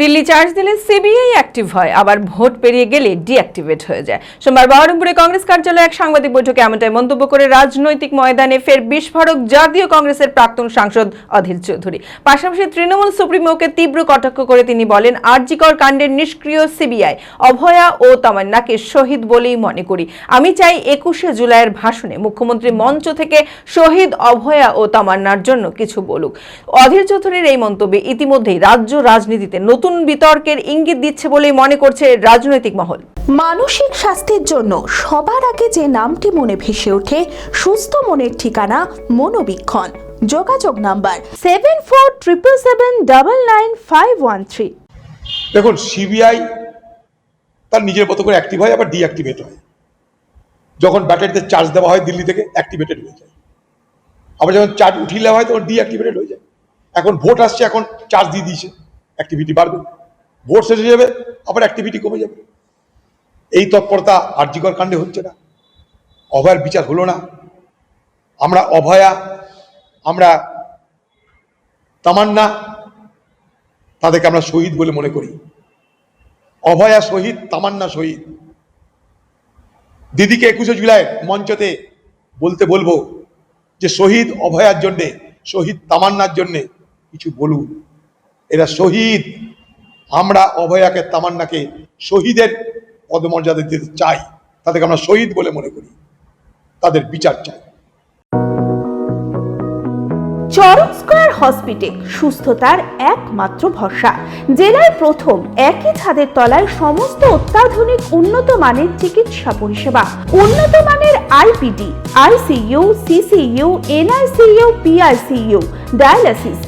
Delhi charge দিলে CBI active হয়, আবার ভোট পেরিয়ে গেলে ডিঅ্যাক্টিভেট হয়ে যায়। সোমবার বহরমপুরে কংগ্রেস কার্যালয়ে এক সাংবাদিক বৈঠকে এমনটাই মন্তব্য করে রাজনৈতিক ময়দানে ফের বিস্ফোরক জাতীয় কংগ্রেসের প্রাক্তন সাংসদ অধীর চৌধুরী। পাশাপাশি তৃণমূল সুপ্রিমোকে তীব্র কটাক্ষ করে তিনি বলেন, আরজিকর কাণ্ডের নিষ্ক্রিয় সিবিআই, অভয়া ও তামান্নাকে শহীদ বলেই মনে করি। আমি চাই একুশে জুলাইয়ের ভাষণে মুখ্যমন্ত্রী মঞ্চ থেকে শহীদ, অভয়া ও তামান্নার জন্য কিছু বলুক। অধীর চৌধুরীর এই মন্তব্যে ইতিমধ্যেই রাজ্য রাজনীতিতে নতুন বিতর্কের ইঙ্গিত দিচ্ছে বলেই মনে করছে রাজনৈতিক মহল। মানসিক স্বাস্থ্যের জন্য সবার আগে যে নামটি মনে ভেসে ওঠে সুস্থ মনের ঠিকানা মনোবীক্ষণ। যোগাযোগ number seven four triple seven double nine five one three দেখুন সিবিআই তার নিজের মতো করে অ্যাক্টিভ হয় আবার ডিঅ্যাক্টিভেট হয়। যখন ব্যাটারিতে চার্জ দেওয়া হয় দিল্লি থেকে অ্যাক্টিভেটেড হয়ে যায়। আবার যখন চার্জ উঠিয়ে দেওয়া হয় তখন ডিঅ্যাক্টিভেটেড হয়ে যায়। এখন ভোট আসছে এখন চার্জ দিয়ে দিয়েছে। অ্যাক্টিভিটি বাড়বে ভোট শেষ হয়ে যাবে, আবার অ্যাক্টিভিটি কমে যাবে। এই তৎপরতা আর্যিকর কাণ্ডে হচ্ছে না। অভয়ের বিচার হলো না। আমরা অভয়া, আমরা তামান্না, তাদেরকে আমরা শহীদ বলে মনে করি। অভয়া শহীদ, তামান্না শহীদ। দিদিকে একুশে জুলাই মঞ্চতে বলতে বলব যে, শহীদ অভয়ার জন্যে, শহীদ তামান্নার জন্যে কিছু বলুন। এরা শহীদ। আমরা অভয়াকে, তামান্নাকে শহীদের পদমর্যাদা দিতে চাই। তাদেরকে আমরা শহীদ বলে মনে করি। তাদের বিচার চাই। চরক স্কয়ার হসপিটাল সুস্থতার একমাত্র ভরসা। জেলায় প্রথম একই ছাদের তলায় সমস্ত অত্যাধুনিক উন্নত মানের চিকিৎসা পরিষেবা। উন্নত মানের IPD, ICU, CCU, NICU, PICU, dialysis